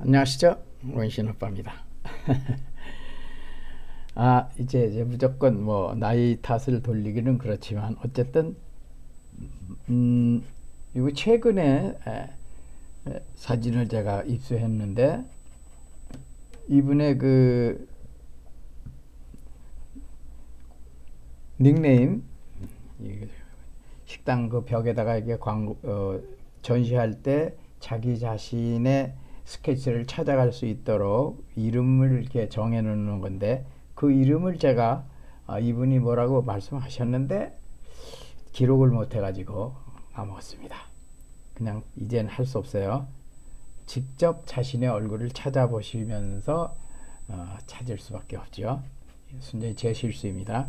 안녕하시죠 원신 오빠입니다. 아 이제, 이제 무조건 뭐 나이 탓을 돌리기는 그렇지만 어쨌든 음 이거 최근에 에, 에, 사진을 제가 입수했는데 이분의 그 닉네임 이 식당 그 벽에다가 이게 광고 어, 전시할 때 자기 자신의 스케치를 찾아갈 수 있도록 이름을 이렇게 정해 놓는 건데 그 이름을 제가 아, 이분이 뭐라고 말씀하셨는데 기록을 못 해가지고 까먹었습니다. 그냥 이젠 할 수 없어요. 직접 자신의 얼굴을 찾아보시면서 어, 찾을 수밖에 없죠. 순전히 제 실수입니다.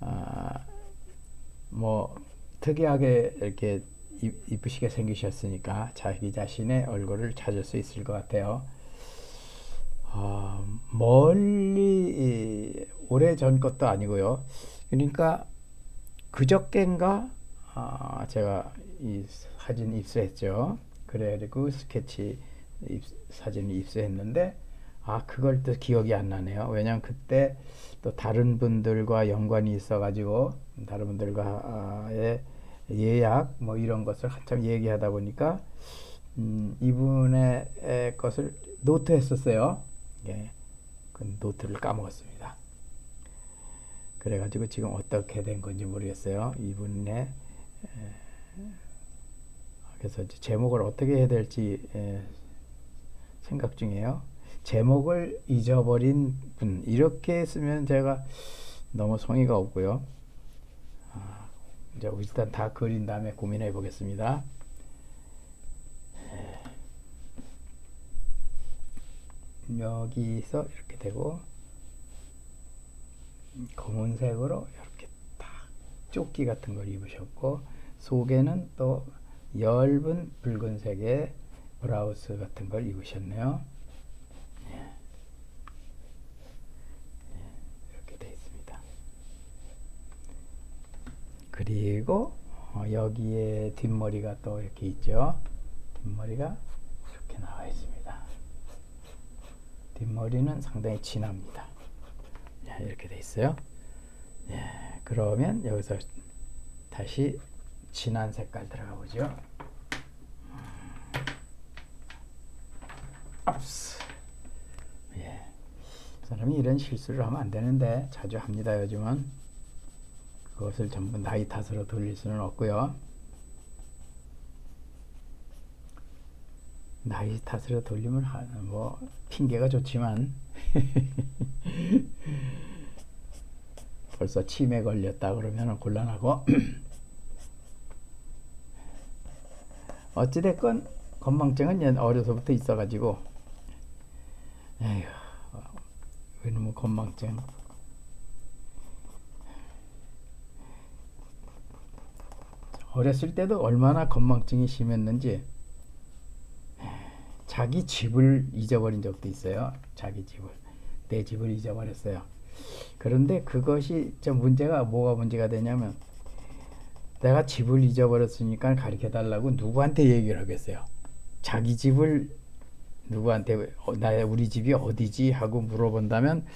아, 뭐 특이하게 이렇게 이- 이쁘시게 생기셨으니까 자기 자신의 얼굴을 찾을 수 있을 것 같아요. 어, 멀리 오래 전 것도 아니고요. 그러니까 그저께인가 아, 제가 이 사진 입수했죠. 그래가지고 스케치 입, 사진을 입수했는데 아 그걸 또 기억이 안 나네요. 왜냐면 그때 또 다른 분들과 연관이 있어가지고 다른 분들과의 예약 뭐 이런 것을 한참 얘기하다 보니까 음, 이분의 에, 것을 노트했었어요. 예, 그 노트를 까먹었습니다. 그래가지고 지금 어떻게 된 건지 모르겠어요. 이분의 에, 그래서 제목을 어떻게 해야 될지 에, 생각 중이에요. 제목을 잊어버린 분 이렇게 쓰면 제가 너무 성의가 없고요. 아, 이제 일단 다 그린 다음에 고민해 보겠습니다. 여기서 이렇게 되고 검은색으로 이렇게 딱 조끼 같은 걸 입으셨고 속에는 또 엷은 붉은색의 브라우스 같은 걸 입으셨네요. 예. 예, 이렇게 돼 있습니다. 그리고 어, 여기에 뒷머리가 또 이렇게 있죠. 뒷머리가 이렇게 나와 있습니다. 뒷머리는 상당히 진합니다. 자, 이렇게 돼 있어요. 예, 그러면 여기서 다시 진한 색깔 들어가 보죠. 압스. 예. 사람이 이런 실수를 하면 안 되는데 자주 합니다. 요즘은 그것을 전부 나이 탓으로 돌릴 수는 없고요. 나이 탓으로 돌리면 하- 뭐 핑계가 좋지만 벌써 치매 걸렸다 그러면 곤란하고 어찌됐건 건망증은 옛- 어려서부터 있어가지고 에휴 이놈의 건망증 어렸을 때도 얼마나 건망증이 심했는지 자기 집을 잊어버린 적도 있어요. 자기 집을 내 집을 잊어버렸어요. 그런데 그것이 좀 문제가 뭐가 문제가 되냐면 내가 집을 잊어버렸으니까 가르쳐 달라고 누구한테 얘기를 하겠어요. 자기 집을 누구한테 어, 나의 우리 집이 어디지 하고 물어본다면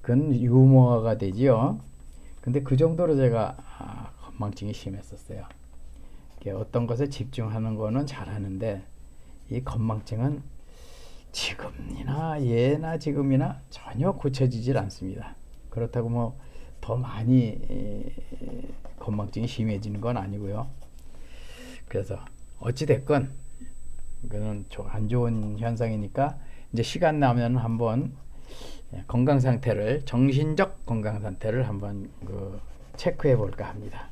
그건 유머가 되지요. 근데 그 정도로 제가 아, 건망증이 심했었어요. 이게 어떤 것에 집중하는 거는 잘하는데 이 건망증은 지금이나 예나 지금이나 전혀 고쳐지질 않습니다. 그렇다고 뭐 더 많이 에, 건망증이 심해지는 건 아니고요. 그래서 어찌 됐건 그는 조- 안 좋은 현상이니까 이제 시간 나면 한번 예, 건강 상태를 정신적 건강 상태를 한번 그 체크해 볼까 합니다.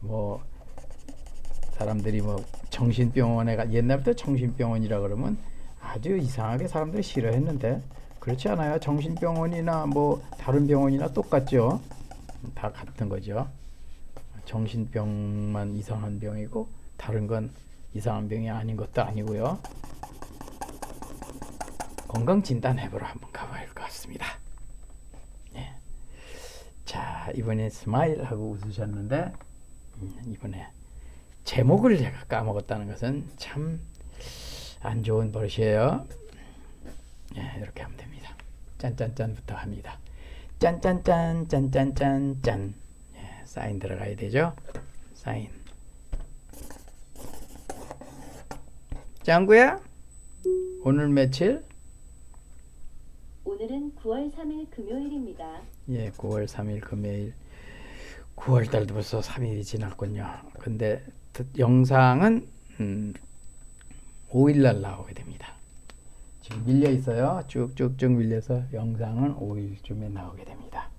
뭐 사람들이 뭐 정신병원에 가 옛날부터 정신병원이라 그러면 아주 이상하게 사람들이 싫어했는데 그렇지 않아요. 정신병원이나 뭐 다른 병원이나 똑같죠. 다 같은 거죠. 정신병만 이상한 병이고 다른 건 이상한 병이 아닌 것도 아니고요. 건강 진단 해보러 한번 가봐야 할 것 같습니다. 예. 자 이번에 스마일 하고 웃으셨는데 음, 이번에 제목을 제가 까먹었다는 것은 참 안 좋은 버릇이에요. 예, 이렇게 하면 됩니다. 짠짠짠부터 합니다. 짠짠짠 짠짠짠 짠. 예, 사인 들어가야 되죠. 사인. 짱구야? 오늘 며칠? 오늘은 9월 3일 금요일입니다. 예, 9월 3일 금요일. 9월 달도 벌써 3일이 지났군요. 근데 드- 영상은 음, 5일 날 나오게 됩니다. 지금 밀려 있어요. 쭉쭉쭉 밀려서 영상은 5일쯤에 나오게 됩니다.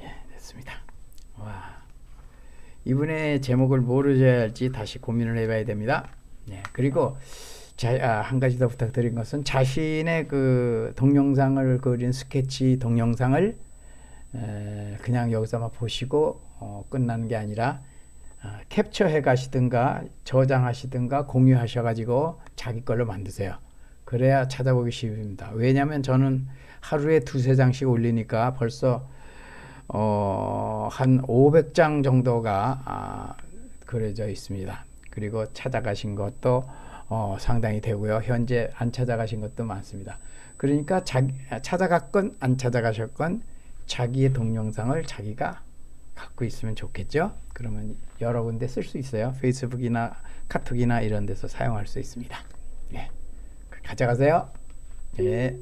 예, 됐습니다. 와. 이분의 제목을 줘야 할지 다시 고민을 해봐야 됩니다. 네, 그리고 자, 아, 한 가지 더 부탁드린 것은 자신의 그 동영상을 그린 스케치 동영상을 에, 그냥 여기서만 보시고 어, 끝나는 게 아니라 아, 캡처해 가시든가 저장하시든가 공유하셔가지고 자기 걸로 만드세요. 그래야 찾아보기 쉽습니다. 왜냐하면 저는 하루에 두세 장씩 올리니까 벌써 어, 한 500장 정도가 아, 그려져 있습니다. 그리고 찾아가신 것도 어, 상당히 되고요. 현재 안 찾아가신 것도 많습니다. 그러니까 자기, 찾아갔건 안 찾아가셨건 자기의 동영상을 자기가 갖고 있으면 좋겠죠. 그러면 여러 군데 쓸 수 있어요. 페이스북이나 카톡이나 이런 데서 사용할 수 있습니다. 예. 가져가세요. 예.